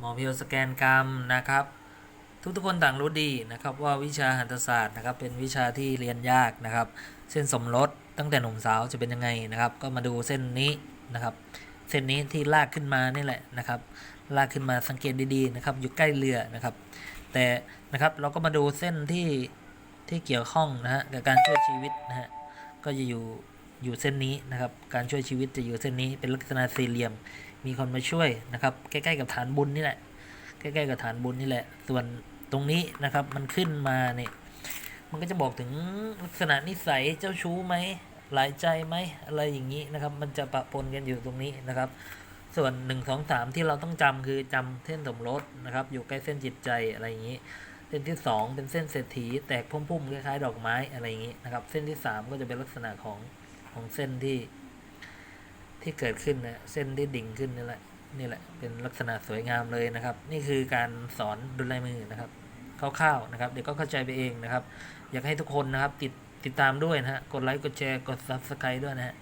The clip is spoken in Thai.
หมอเพียวสแกนกรรมนะครับ ทุกทุกคนต่างรู้ดีนะครับว่าวิชาหันตศาสตร์นะครับเป็นวิชาที่เรียนยากนะครับ เส้นสมรสตั้งแต่หนุ่มสาวจะเป็นยังไงนะครับ ก็มาดูเส้นนี้นะครับ เส้นนี้ที่ลากขึ้นมานี่แหละนะครับ ลากขึ้นมาสังเกตดีๆนะครับ อยู่ใกล้เรือนะครับ แต่นะครับเราก็มาดูเส้นที่ที่เกี่ยวข้องนะฮะกับการช่วยชีวิตนะฮะก็จะอยู่ อยู่เส้นนี้นะครับ การช่วยชีวิตจะอยู่เส้นนี้เป็นลักษณะสี่เหลี่ยม มีคนมาช่วยนะครับ ใกล้ๆกับฐานบุญนี่แหละ ใกล้ๆกับฐานบุญนี่แหละ ส่วนตรงนี้นะครับมันขึ้นมาเนี่ยมันก็จะบอกถึงลักษณะนิสัยเจ้าชู้ไหมหลายใจไหมอะไรอย่างนี้นะครับ มันจะปะปนกันอยู่ตรงนี้นะครับ ส่วน1 2 3 ที่เราต้องจำคือจำเส้นสมรสนะครับ อยู่ใกล้เส้นจิตใจอะไรอย่างนี้ เส้นที่ 2 เป็นเส้นเศรษฐีแตกพุ่มๆคล้ายๆดอกไม้อะไรอย่างนี้นะครับ เส้นที่ 3 ก็จะเป็นลักษณะของ ของเส้นที่ที่เกิดขึ้นนะเส้นที่ดิ่งขึ้นนี่แหละนี่แหละเป็นลักษณะสวยงามเลยนะครับ นี่คือการสอนดุลลายมือนะครับคร่าวๆนะครับ เดี๋ยวก็เข้าใจไปเองนะครับ อยากให้ทุกคนนะครับ ติดติดตามด้วยนะฮะกดไลค์กดแชร์กด subscribe ด้วยนะฮะ